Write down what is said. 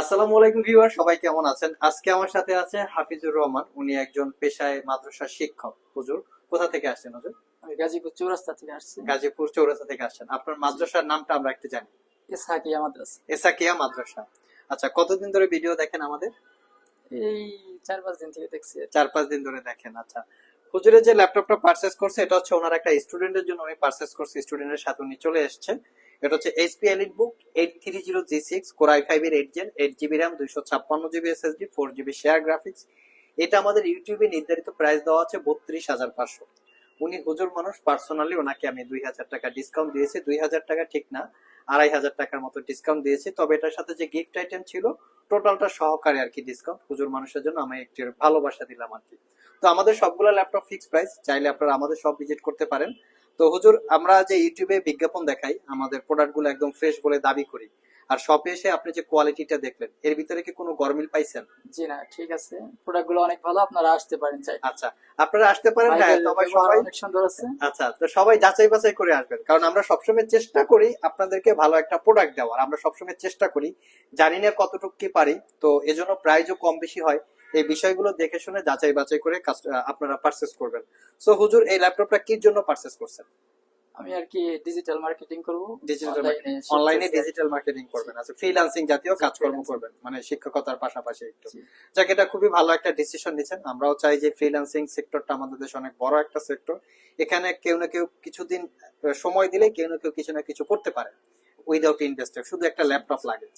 আসসালামু আলাইকুম ভিউয়ার সবাই কেমন আছেন? আজকে আমার সাথে আছে হাফিজুর রহমান উনি একজন পেশায় মাদ্রাসার শিক্ষক। হুজুর কোথা থেকে আসছেন হুজুর? আমি গাজীপুর চৌরাস্তা থেকে আসছি। গাজীপুর চৌরাস্তা থেকে আসছেন। আপনার মাদ্রাসার নামটা আমরা একটু জানি। ইসহাকিয়া মাদ্রাসা। এসাকিয়া মাদ্রাসা। আচ্ছা কতদিন ধরে ভিডিও দেখেন আমাদের? এই চার পাঁচ দিন থেকে দেখছি। চার পাঁচ দিন ধরে দেখেন আচ্ছা। হুজুরের যে ল্যাপটপটা পারচেস করছে এটা হচ্ছে ওনার একটা স্টুডেন্টের জন্য উনি পারচেস করছে স্টুডেন্টের সাথে উনি চলে এসেছে এটা হচ্ছে HP Elite eight three zero G six five এর eight Gen eight GB RAM দুইশো ছাপ্পান্ন GB four GB shared graphics এটা আমাদের ইউটিউবে নির্ধারিত প্রাইস দেওয়া আছে বত্রিশ হাজার পাঁচশো। উনি হুজুর মানুষ পার্সোনালি ওনাকে আমি দুই হাজার টাকা ডিসকাউন্ট দিয়েছি। দুই হাজার টাকা ঠিক না, আড়াই হাজার টাকার মতো ডিসকাউন্ট দিয়েছি। তবে এটার সাথে যে গিফট আইটেম ছিল টোটালটা সহকারে আর কি ডিসকাউন্ট হুজুর মানুষের জন্য আমি একটু ভালোবাসা দিলাম আর কি। তো আমাদের সবগুলো ল্যাপটপ ফিক্স প্রাইস চাইলে আপনারা আমাদের সব ভিজিট করতে পারেন। তো হুজুর আমরা যে ইউটিউবে বিজ্ঞাপন দেখাই আমাদের প্রোডাক্টগুলো একদম ফ্রেশ বলে দাবি করি। আর শপে এসে আপনি যে কোয়ালিটিটা দেখলেন এর ভিতরে কি কোনো গরমিল পাইছেন? জি না ঠিক আছে। প্রোডাক্টগুলো অনেক ভালো আপনারা আসতে পারেন চাই। আচ্ছা আপনারা আসতে পারেন হ্যাঁ ভাইদের তবে সবাই অনেক সুন্দর আছে। আচ্ছা তো সবাই যাচাই বাছাই করে আসবেন। কারণ আমরা সবসময় চেষ্টা করি আপনাদেরকে ভালো একটা প্রোডাক্ট দেওয়ার। আমরা সবসময় চেষ্টা করি। জানি না কতটুকু কি পারি তো এজন্য প্রাইজও কম বেশি হয়। এই বিষয়গুলো দেখে শুনে যাচাই বাছাই করে আপনারা পারচেস করবেন। সো হুজুর এই ল্যাপটপটা কি জন্য পারচেস করছেন? আমি আর কি ডিজিটাল মার্কেটিং করব। ডিজিটাল অনলাইনে ডিজিটাল মার্কেটিং করবেন। আচ্ছা ফ্রিল্যান্সিং জাতীয় কাজকর্ম করবেন। মানে শিক্ষকতার পাশাপাশি একটু। যাক এটা খুবই ভালো একটা ডিসিশন নিচ্ছেন আমরাও চাই যে ফ্রিল্যান্সিং সেক্টরটা আমাদের দেশে অনেক বড় একটা সেক্টর এখানে কেউ না কেউ কিছুদিন সময় দিলে কেউ না কেউ কিছু না কিছু করতে পারে। উইদাউট ইনভেস্টার শুধু একটা ল্যাপটপ লাগে।